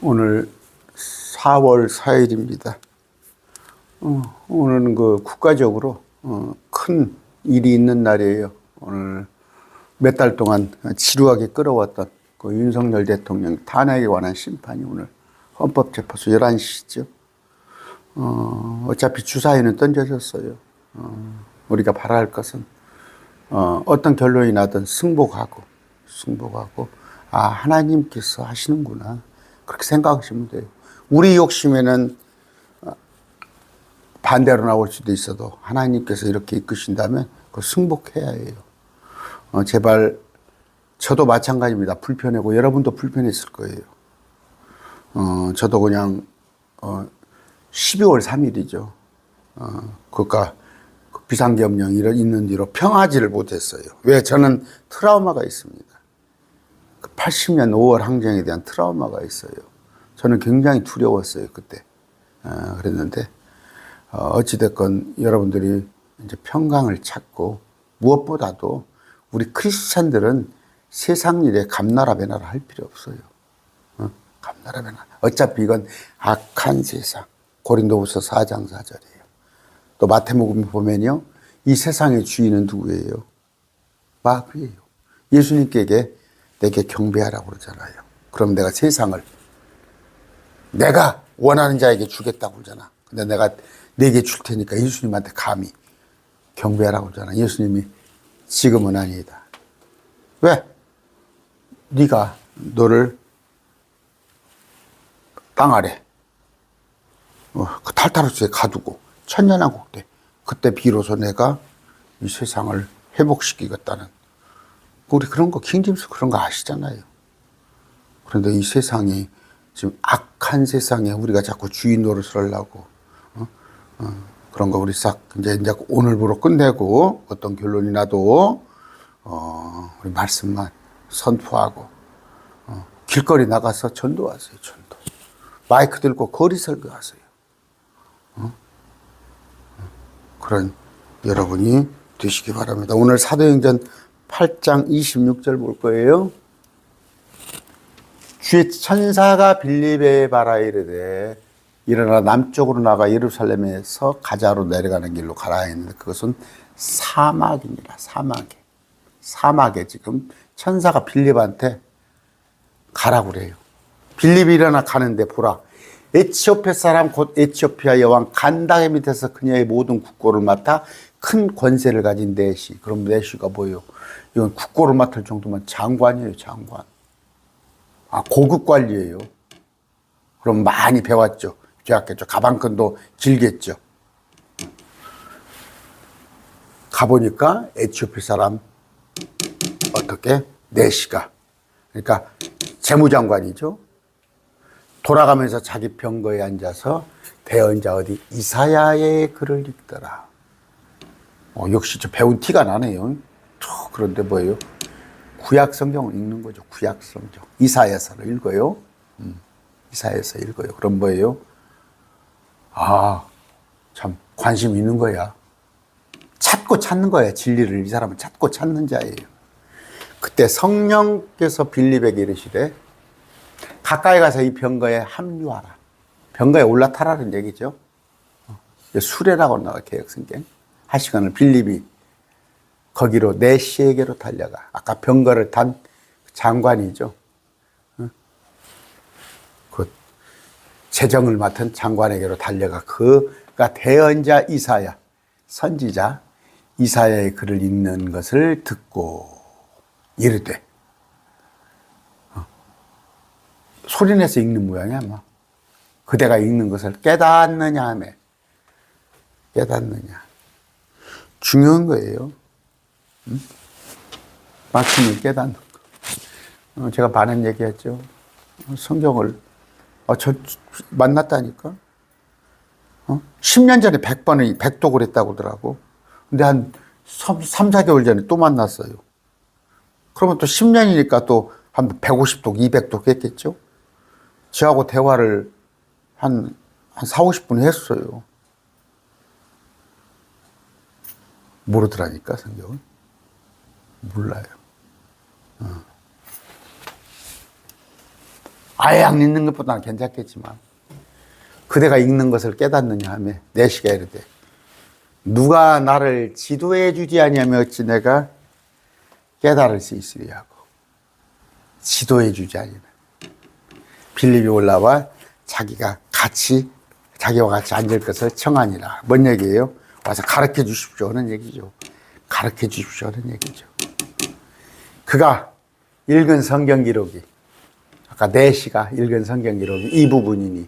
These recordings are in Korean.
오늘 4월 4일입니다. 어, 오늘은 그 국가적으로 어, 큰 일이 있는 날이에요. 오늘 몇 달 동안 지루하게 끌어왔던 그 윤석열 대통령 탄핵에 관한 심판이 오늘 헌법재판소 11시죠. 어, 어차피 주사위는 던져졌어요. 어, 우리가 바랄 것은 어, 어떤 결론이 나든 승복하고 승복하고 아 하나님께서 하시는구나 그렇게 생각하시면 돼요. 우리 욕심에는 어, 반대로 나올 수도 있어도 하나님께서 이렇게 이끄신다면 그 승복해야 해요. 어, 제발 저도 마찬가지입니다. 불편하고 여러분도 불편했을 거예요. 어, 저도 그냥 어, 12월 3일이죠. 어, 그니까 그 비상경령이 있는 뒤로 평하지를 못했어요. 왜? 저는 트라우마가 있습니다. 그 80년 5월 항쟁에 대한 트라우마가 있어요. 저는 굉장히 두려웠어요, 그때. 어, 그랬는데, 어, 어찌됐건 여러분들이 이제 평강을 찾고, 무엇보다도 우리 크리스찬들은 세상 일에 감나라 배나라 할 필요 없어요. 어? 감나라 배나라. 어차피 이건 악한 세상. 고린도후서 4장 4절이에요. 또 마태복음 보면요. 이 세상의 주인은 누구예요? 마귀예요. 예수님께 내게 경배하라고 그러잖아요. 그럼 내가 세상을 내가 원하는 자에게 주겠다고 그러잖아. 근데 내가 내게 줄 테니까 예수님한테 감히 경배하라고 그러잖아. 예수님이 지금은 아니다. 왜? 네가 너를 땅 아래 어, 그 탈타르스에 가두고 천년왕국 때 그때 비로소 내가 이 세상을 회복시키겠다는 우리 그런 거 킹짐스 그런 거 아시잖아요. 그런데 이 세상이 지금 악한 세상에 우리가 자꾸 주인 노릇을 하려고 어? 어, 그런 거 우리 싹 이제 이제 오늘부로 끝내고 어떤 결론이 나도 어, 우리 말씀만 선포하고 어, 길거리 나가서 전도하세요 전도 마이크 들고 거리 설교하세요. 어? 그런 여러분이 되시기 바랍니다. 오늘 사도행전 8장 26절 볼 거예요. 주의 천사가 빌립에 바라 이르되 일어나 남쪽으로 나가 예루살렘에서 가자로 내려가는 길로 가라 했는데 그것은 사막입니다. 사막에. 사막에 지금 천사가 빌립한테 가라고 그래요. 빌립이 일어나 가는데 보라. 에치오페 사람 곧 에치오피아 여왕 간다의 밑에서 그녀의 모든 국고를 맡아 큰 권세를 가진 내시. 그럼 내시가 뭐예요? 이건 국고를 맡을 정도면 장관이에요, 장관. 아, 고급 관리예요. 그럼 많이 배웠죠. 배웠겠죠. 가방끈도 길겠죠. 가보니까 에티오피 사람 어떻게 내시가 그러니까 재무장관이죠. 돌아가면서 자기 병거에 앉아서 대언자 어디 이사야의 글을 읽더라. 어, 역시 저 배운 티가 나네요. 저, 그런데 뭐예요? 구약 성경을 읽는 거죠. 구약 성경. 이사야서를 읽어요. 음, 이사야서 읽어요. 그럼 뭐예요? 아, 참 관심 있는 거야. 찾고 찾는 거야. 진리를 이 사람은 찾고 찾는 자예요. 그때 성령께서 빌립에게 이르시되 가까이 가서 이 병거에 합류하라. 병거에 올라타라는 얘기죠. 어, 수레라고 나와 개혁 성경. 한 시간을 빌립이 거기로 내시에게로 달려가. 아까 병거를 탄 장관이죠. 어? 그 재정을 맡은 장관에게로 달려가 그가 대언자 이사야 선지자 이사야의 글을 읽는 것을 듣고 이르되 어. 소리내서 읽는 모양이야 뭐 그대가 읽는 것을 깨닫느냐 하매 깨닫느냐 중요한 거예요. 응? 말씀을 깨닫는 거. 어, 제가 반은 얘기했죠. 어, 성경을 어, 저 만났다니까. 어? 10년 전에 100번을 100독을 했다고 하더라고. 근데 한 3, 3 4개월 전에 또 만났어요. 그러면 또 10년이니까 또 한 150독, 200독 했겠죠? 저하고 대화를 한, 한 4, 50분 했어요. 모르더라니까, 성경을. 몰라요. 어. 아예 안 읽는 것보다는 괜찮겠지만 그대가 읽는 것을 깨닫느냐 하며 내시가 이르되 누가 나를 지도해 주지 아니하며 어찌 내가 깨달을 수 있으리 하고 지도해 주지 아니하면 빌립이 올라와 자기가 같이 자기와 같이 앉을 것을 청하니라. 뭔 얘기예요? 와서 가르쳐 주십시오 하는 얘기죠. 가르쳐 주십시오 하는 얘기죠. 그가 읽은 성경 기록이 아까 네시가 읽은 성경 기록이 이 부분이니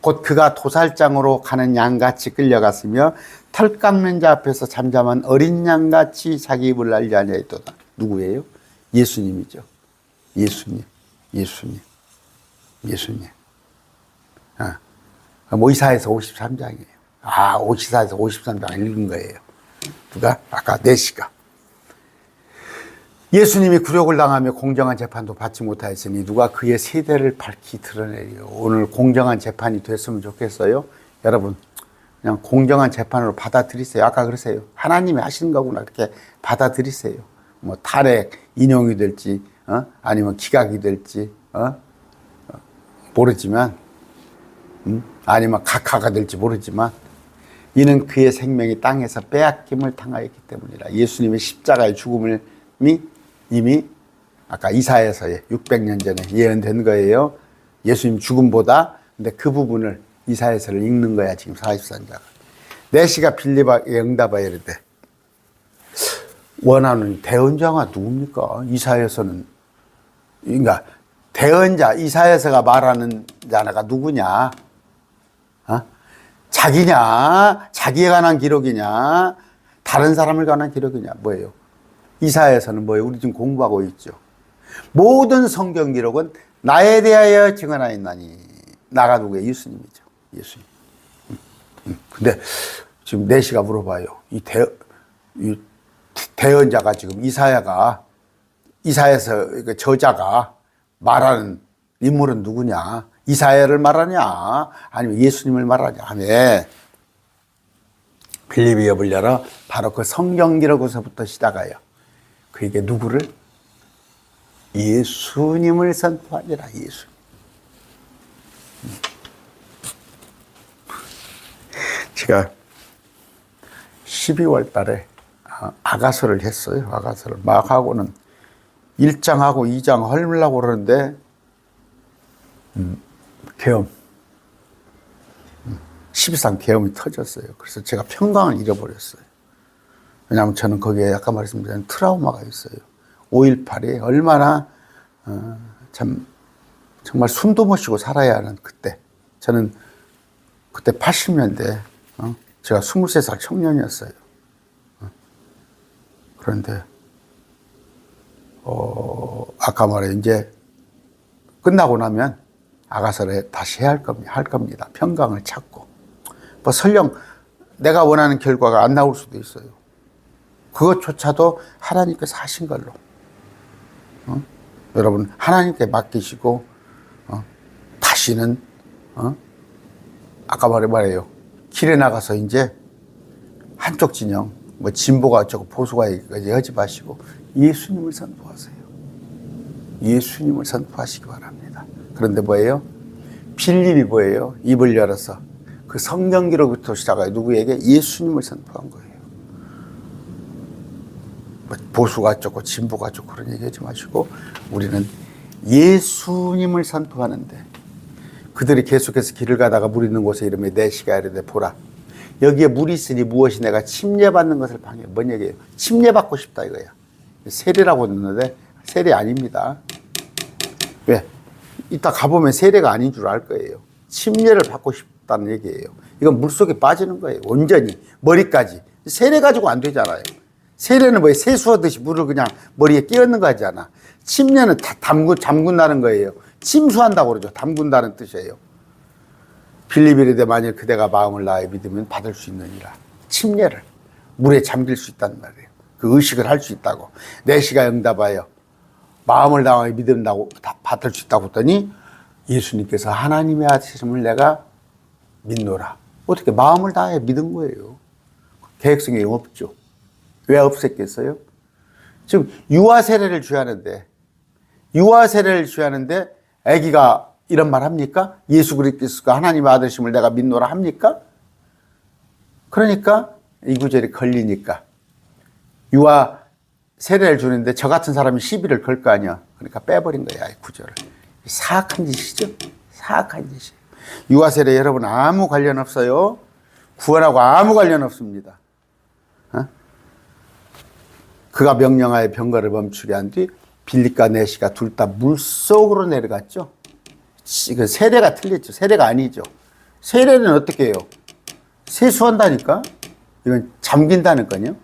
곧 그가 도살장으로 가는 양같이 끌려갔으며 털 깎는 자 앞에서 잠잠한 어린 양같이 자기 입을 날지 아니하였도다. 누구예요? 예수님이죠. 예수님, 예수님, 예수님. 아, 모이사에서 53장이에요. 아, 오시사에서 53장 읽은 거예요. 누가? 아까 네시가. 예수님이 굴욕을 당하며 공정한 재판도 받지 못하였으니 누가 그의 세대를 밝히 드러내리요. 오늘 공정한 재판이 됐으면 좋겠어요. 여러분, 그냥 공정한 재판으로 받아들이세요. 아까 그러세요. 하나님이 하시는 거구나. 그렇게 받아들이세요. 뭐 탄핵, 인용이 될지, 어? 아니면 기각이 될지, 어? 어, 모르지만, 음? 아니면 각하가 될지 모르지만, 이는 그의 생명이 땅에서 빼앗김을 당하였기 때문이라. 예수님의 십자가의 죽음을 이미 아까 이사에서의 600년 전에 예언된 거예요. 예수님 죽음보다 근데 그 부분을 이사에서를 읽는 거야 지금 43자가. 내시가 빌립에게 응답하여 이르되 원하는 대언자가 누굽니까? 이사에서는 그러니까 대언자 이사에서가 말하는 자가 누구냐? 어? 자기냐? 자기에 관한 기록이냐? 다른 사람을 관한 기록이냐? 뭐예요? 이사에서는 뭐예요? 우리 지금 공부하고 있죠. 모든 성경 기록은 나에 대하여 증언하였나니 나가 누구예요? 예수님이죠. 예수님. 음, 음. 근데 지금 내시가 물어봐요. 이 대, 이 대언자가 지금 이사야가 이사에서 그 저자가 말하는 인물은 누구냐? 이사야를 말하냐? 아니면 예수님을 말하냐? 하며 빌립이 엽을 열어 바로 그 성경 기록에서부터 시작하여 그에게 누구를? 예수님을 선포하니라, 예수. 제가 12월 달에 아, 아가서를 했어요. 아가서를 막 하고는 1장하고 2장 하려고 그러는데, 음, 계엄. 12상 계엄이 터졌어요. 그래서 제가 평강을 잃어버렸어요. 왜냐하면 저는 거기에 아까 말씀드린 트라우마가 있어요. 5.18이 얼마나 어, 참 정말 숨도 못 쉬고 살아야 하는 그때. 저는 그때 80년대 어? 제가 23살 청년이었어요. 어? 그런데 어, 아까 말해 이제 끝나고 나면 아가서를 다시 해야 할 겁니다. 할 겁니다. 평강을 찾고. 뭐 설령 내가 원하는 결과가 안 나올 수도 있어요. 그것조차도 하나님께서 하신 걸로. 어? 여러분, 하나님께 맡기시고, 어? 다시는, 어? 아까 말해 말해요. 길에 나가서 이제 한쪽 진영, 뭐 진보가 어쩌고 보수가 여기까지 하지 마시고 예수님을 선포하세요. 예수님을 선포하시기 바랍니다. 그런데 뭐예요? 필립이 뭐예요? 입을 열어서. 그 성경 기록부터 시작하여 누구에게? 예수님을 선포한 거예요. 뭐 보수가 어쩌고 진보가 어쩌고 그런 얘기하지 마시고 우리는 예수님을 선포하는데 그들이 계속해서 길을 가다가 물 있는 곳에 이름에 내 시가 이르되 보라. 여기에 물이 있으니 무엇이 내가 침례받는 것을 방해 뭔 얘기예요? 침례받고 싶다 이거야 세례라고 했는데 세례 아닙니다. 왜 이따 가보면 세례가 아닌 줄 알 거예요 침례를 받고 싶다는 얘기예요 이건 물속에 빠지는 거예요 온전히 머리까지 세례 가지고 안 되잖아요 세례는 뭐 세수하듯이 물을 그냥 머리에 끼얹는 거 하잖아. 침례는 다 담근, 잠근다는 거예요. 침수한다고 그러죠. 담근다는 뜻이에요. 빌리비르데 만일 그대가 마음을 나에 믿으면 받을 수 있느니라. 침례를. 물에 잠길 수 있단 말이에요. 그 의식을 할 수 있다고. 내시가 응답하여 마음을 다하여 믿는다고 다 받을 수 있다고 했더니 예수님께서 하나님의 아침을 내가 믿노라. 어떻게 마음을 다해 믿은 거예요. 계획성이 없죠. 왜 없앴겠어요? 지금 유아 세례를 주하는데 유아 세례를 주하는데 아기가 이런 말 합니까? 예수 그리스도가 하나님 아들심을 내가 믿노라 합니까? 그러니까 이 구절이 걸리니까 유아 세례를 주는데 저 같은 사람이 시비를 걸 거 아니야. 그러니까 빼버린 거야, 이 구절을. 사악한 짓이죠. 사악한 짓이에요. 유아 세례 여러분 아무 관련 없어요. 구원하고 아무 관련 없습니다. 어? 그가 명령하여 병거를 멈추게 한 뒤 빌립과 내시가 둘 다 물속으로 내려갔죠. 그 세례가 틀렸죠. 세례가 아니죠. 세례는 어떻게 해요? 세수한다니까? 이건 잠긴다는 거요.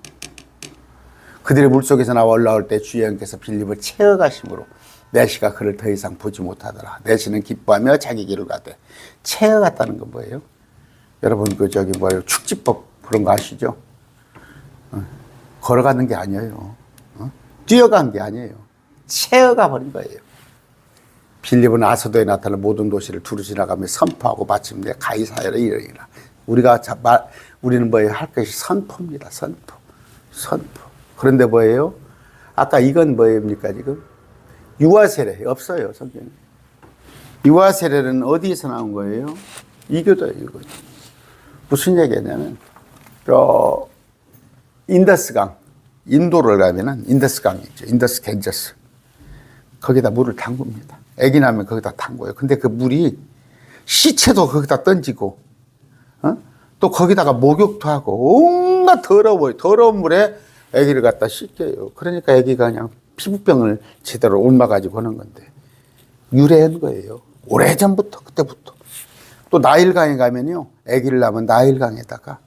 그들의 물속에서 나와 올라올 때 주여님께서 빌립을 채어가심으로 내시가 그를 더 이상 보지 못하더라. 내시는 기뻐하며 자기 길을 가되 채어갔다는 건 뭐예요? 여러분 그 저기 뭐예요? 축지법 그런 거 아시죠? 어, 걸어가는 게 아니에요. 어? 뛰어간 게 아니에요. 채어가 버린 거예요. 빌립은 아소도에 나타난 모든 도시를 두루 지나가며 선포하고 마침내 가이사야로 이르니라. 우리가 자, 말, 우리는 뭐예요? 할 것이 선포입니다. 선포. 선포. 그런데 뭐예요? 아까 이건 뭐입니까, 지금? 유아 세례. 없어요, 성경에. 유아 세례는 어디에서 나온 거예요? 이교도예요, 이거. 무슨 얘기냐면, 저, 인더스강. 인도를 가면은 인더스강이 있죠. 인더스 겐저스. 거기다 물을 담굽니다. 애기 나면 거기다 담궈요. 근데 그 물이 시체도 거기다 던지고, 어? 또 거기다가 목욕도 하고, 온갖 더러워요. 더러운 물에 애기를 갖다 씻겨요. 그러니까 애기가 그냥 피부병을 제대로 옮아가지고 하는 건데, 유래한 거예요. 오래전부터, 그때부터. 또 나일강에 가면요. 애기를 낳으면 나일강에다가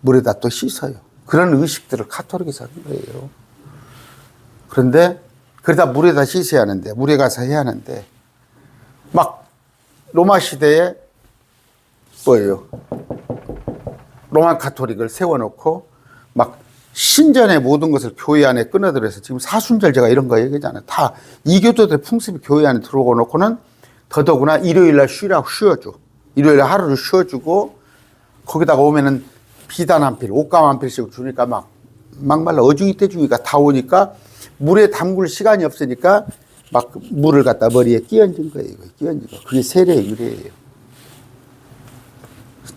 물에다 또 씻어요. 그런 의식들을 카톨릭에서 하는 거예요. 그런데 그러다 물에다 씻어야 하는데 물에 가서 해야 하는데 막 로마 시대에 뭐예요? 로마 카톨릭을 세워놓고 막 신전의 모든 것을 교회 안에 끊어들여서 지금 사순절 제가 이런 거 얘기하잖아요. 다 이교도들 풍습이 교회 안에 들어오고 놓고는 더더구나 일요일 날 쉬라고 쉬어줘. 일요일 날 하루를 쉬어주고 거기다가 오면은 비단 한 필, 옷감 한 필씩 주니까 막 막말라 어중이 떼중이가 다 오니까 물에 담글 시간이 없으니까 막 물을 갖다 머리에 끼얹은 거예요. 끼얹은 거. 그게 세례의 유래예요.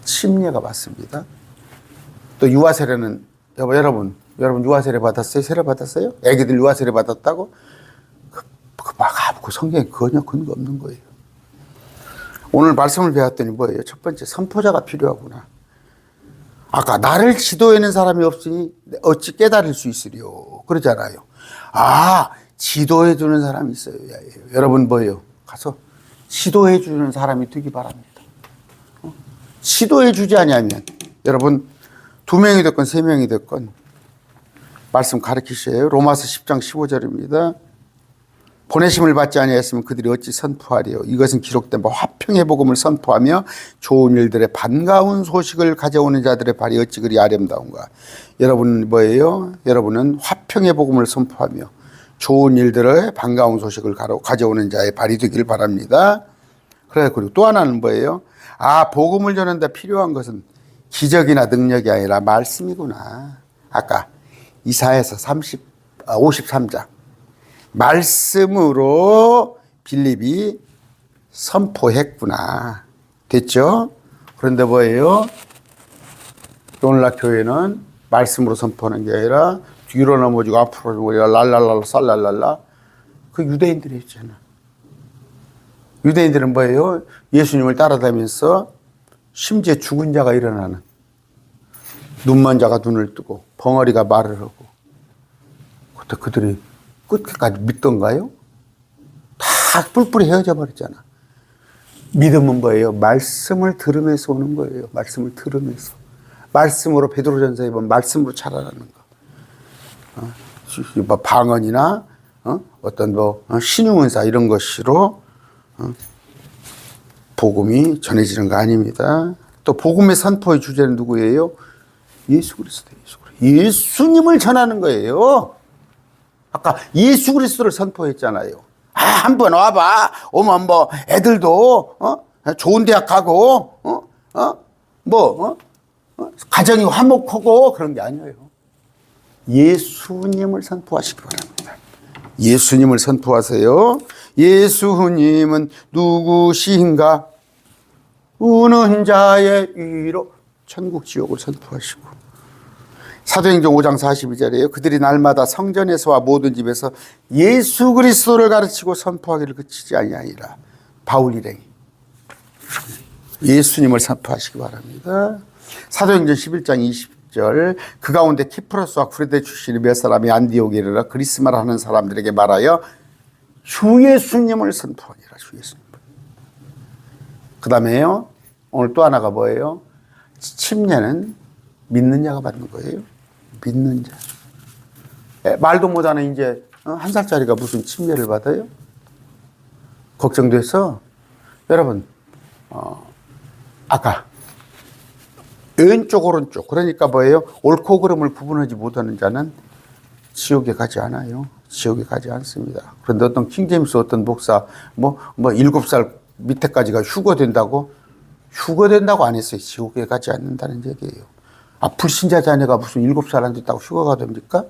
침례가 맞습니다. 또 유아 세례는 여보 여러분 여러분 유아 세례 받았어요? 세례 받았어요? 애기들 유아 세례 받았다고? 그, 그막 아무 성경에 전혀 근거 없는 거예요. 오늘 말씀을 배웠더니 뭐예요? 첫 번째 선포자가 필요하구나. 아까 나를 지도해는 사람이 없으니 어찌 깨달을 수 있으리요. 그러잖아요. 아, 지도해 주는 사람이 있어요. 여러분 뭐예요? 가서 지도해 주는 사람이 되기 바랍니다. 어? 지도해 주지 아니하면 여러분 두 명이 됐건 세 명이 됐건 말씀 가르치셔요. 로마서 10장 15절입니다. 보내심을 받지 아니하였으면 그들이 어찌 선포하리요? 이것은 기록된 바 화평의 복음을 선포하며 좋은 일들의 반가운 소식을 가져오는 자들의 발이 어찌 그리 아름다운가? 여러분은 뭐예요? 여러분은 화평의 복음을 선포하며 좋은 일들의 반가운 소식을 가져오는 자의 발이 되길 바랍니다. 그래 그리고 또 하나는 뭐예요? 아 복음을 전하는데 필요한 것은 기적이나 능력이 아니라 말씀이구나 아까 이사에서 30 아, 53장 말씀으로 빌립이 선포했구나. 됐죠? 그런데 뭐예요? 오늘날 교회는 말씀으로 선포하는 게 아니라 뒤로 넘어지고 앞으로 넘어지고 랄랄랄라 쌀랄랄라 그 유대인들이 있잖아. 유대인들은 뭐예요? 예수님을 따라다니면서 심지어 죽은 자가 일어나는 눈먼 자가 눈을 뜨고 벙어리가 말을 하고 그때 그들이 끝까지 믿던가요? 다 뿔뿔이 헤어져 버렸잖아. 믿음은 뭐예요? 말씀을 들으면서 오는 거예요. 말씀을 들으면서. 말씀으로 베드로전서에 보면 말씀으로 자라나는 거. 어? 뭐 방언이나 어? 어떤 뭐 어? 신용은사 이런 것으로 어? 복음이 전해지는 거 아닙니다. 또 복음의 선포의 주제는 누구예요? 예수 그리스도 예수 그리스도. 예수님을 전하는 거예요. 아까 예수 그리스도를 선포했잖아요. 아, 한번 와봐. 오면 뭐 애들도 어? 좋은 대학 가고 어? 어? 뭐 어? 어? 가정이 화목하고 그런 게 아니에요. 예수님을 선포하시기 바랍니다. 예수님을 선포하세요. 예수님은 누구신가? 우는 자의 위로 천국 지옥을 선포하시고 사도행전 5장 42절에요. 그들이 날마다 성전에서와 모든 집에서 예수 그리스도를 가르치고 선포하기를 그치지 아니하니라. 바울 일행이 예수님을 선포하시기 바랍니다. 사도행전 11장 20절 그 가운데 키프로스와 쿠레데 출신의 몇 사람이 안디옥에 이르러 그리스말을 하는 사람들에게 말하여 주 예수님을 선포하니라 주 예수님. 그 다음에요 오늘 또 하나가 뭐예요? 침례는 믿는 자가 받는 거예요. 믿는 자. 에, 말도 못하는 이제 어, 한 살짜리가 무슨 침례를 받아요? 걱정돼서 여러분 어, 아까 왼쪽 오른쪽 그러니까 뭐예요? 옳고 그름을 구분하지 못하는 자는 지옥에 가지 않아요. 지옥에 가지 않습니다. 그런데 어떤 킹제임스 어떤 목사 뭐뭐 일곱 살 밑에까지가 휴거 된다고 휴거 된다고 안 했어요. 지옥에 가지 않는다는 얘기예요. 아 불신자 자녀가 무슨 일곱 살안 됐다고 휴거가 됩니까?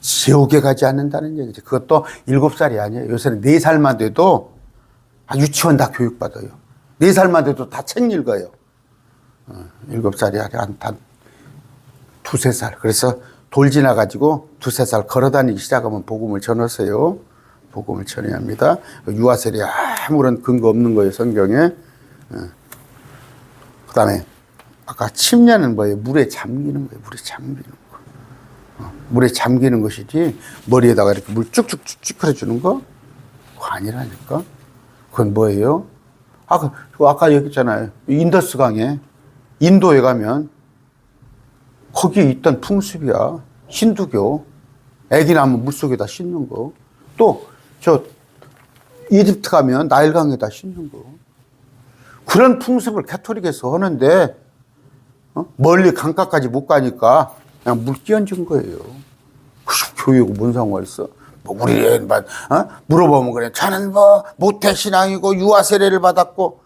지옥에 가지 않는다는 얘기죠. 그것도 일곱 살이 아니에요. 요새는 네 살만 돼도 아, 유치원 다 교육받아요. 네 살만 돼도 다 책 읽어요. 어, 일곱 살이 아니라 한, 한 두세 살. 그래서 돌 지나가지고 두세 살 걸어 다니기 시작하면 복음을 전하세요. 복음을 전해야 합니다. 유아셀이 아무런 근거 없는 거예요, 성경에. 그 다음에 아까 침례는 뭐예요? 물에 잠기는 거예요. 물에 잠기는 거. 어, 물에 잠기는 것이지 머리에다가 이렇게 물 쭉쭉쭉 찌그러주는 거? 그거 아니라니까. 그건 뭐예요? 아까, 그 아까 얘기했잖아요. 인더스 강에 인도에 가면 거기에 있던 풍습이야. 힌두교. 애기 낳으면 물속에다 씻는 거. 또, 저, 이집트 가면 나일강에다 씻는 거. 그런 풍습을 캐토릭에서 하는데, 어? 멀리 강가까지 못 가니까 그냥 물 끼얹은 거예요. 그 교육은 뭔 상관 있어? 뭐 우리 애만 어? 물어보면 그래. 저는 뭐 모태 신앙이고 유아 세례를 받았고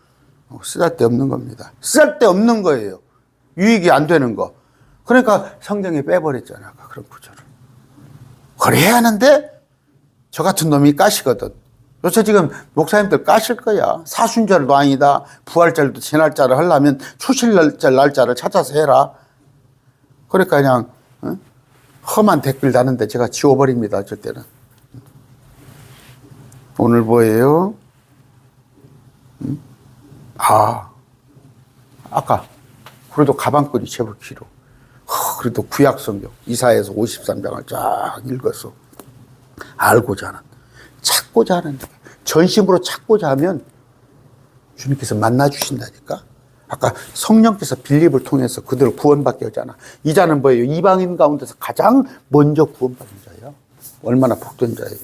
어, 쓰잘데 없는 겁니다. 쓰잘데 없는 거예요. 유익이 안 되는 거. 그러니까 성경에 빼버렸잖아. 그런 구절을. 그래야 하는데 저 같은 놈이 까시거든. 요새 지금 목사님들 까실 거야. 사순절도 아니다. 부활절도 지날짜를 하려면 초실절 날짜를 찾아서 해라. 그러니까 그냥 어? 험한 댓글 다는데 제가 지워버립니다. 어쩔 때는. 오늘 뭐예요? 음? 아, 아까 그래도 가방끈이 제법 길어. 허, 그래도 구약 성경 이사에서 53장을 쫙 읽어서 알고자 하는 찾고자 하는 전심으로 찾고자 하면 주님께서 만나 주신다니까. 아까 성령께서 빌립을 통해서 그들을 구원받게 하잖아. 이 자는 뭐예요? 이방인 가운데서 가장 먼저 구원받은 자예요. 얼마나 복된 자예요.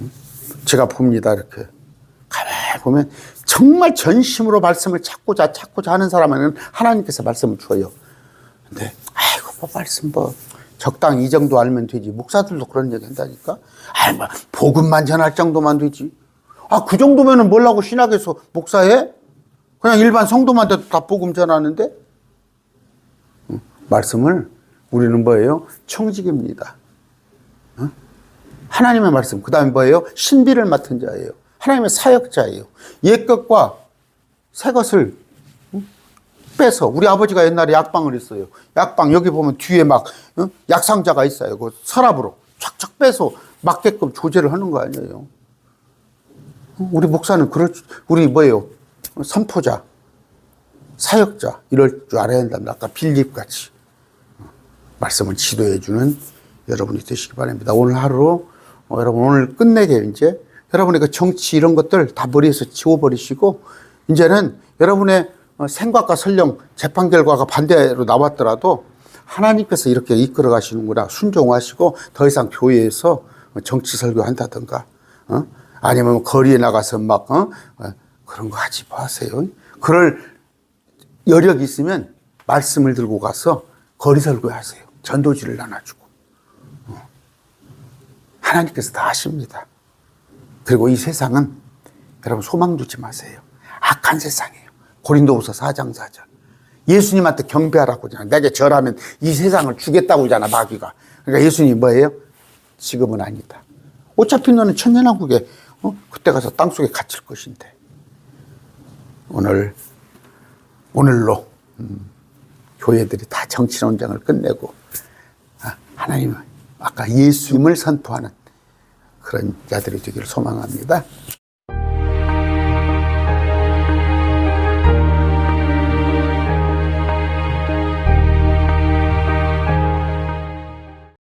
음? 제가 봅니다. 이렇게 가만히 보면 정말 전심으로 말씀을 찾고자 찾고자 하는 사람에는 하나님께서 말씀을 줘요. 근데 아이고 뭐 말씀 뭐 적당히 이 정도 알면 되지. 목사들도 그런 얘기 한다니까. 아이 뭐 복음만 전할 정도만 되지. 아 그 정도면은 뭘라고 신학에서 목사해? 그냥 일반 성도만 돼도 다 복음 전하는데 응? 말씀을 우리는 뭐예요? 청직입니다. 응? 하나님의 말씀. 그 다음에 뭐예요? 신비를 맡은 자예요. 하나님의 사역자예요. 옛 것과 새 것을 빼서 우리 아버지가 옛날에 약방을 했어요. 약방 여기 보면 뒤에 막 어? 약상자가 있어요. 그 서랍으로 촥촥 빼서 맞게끔 조제를 하는 거 아니에요. 우리 목사는 그럴 줄- 우리 뭐예요? 선포자, 사역자 이럴 줄 알아야 된다. 아까 빌립 같이 말씀을 지도해 주는 여러분이 되시기 바랍니다. 오늘 하루 어, 여러분 오늘 끝내게 이제 여러분의 그 정치 이런 것들 다 머리에서 지워버리시고 이제는 여러분의 어, 생각과 설령 재판 결과가 반대로 나왔더라도 하나님께서 이렇게 이끌어 가시는구나 순종하시고 더 이상 교회에서 정치 설교한다든가 어? 아니면 거리에 나가서 막 어? 어, 그런 거 하지 마세요. 그럴 여력이 있으면 말씀을 들고 가서 거리 설교하세요. 전도지를 나눠주고 어. 하나님께서 다 하십니다. 그리고 이 세상은 여러분 소망 두지 마세요. 악한 세상이에요. 고린도후서 4장 4절. 예수님한테 경배하라고 하잖아. 내게 절하면 이 세상을 주겠다고 하잖아, 마귀가. 그러니까 예수님 뭐예요? 지금은 아니다. 어차피 너는 천년왕국에 어? 그때 가서 땅 속에 갇힐 것인데 오늘 오늘로 음, 교회들이 다 정치론장을 끝내고 아, 하나님 아까 예수님을 선포하는 그런 자들이 되기를 소망합니다.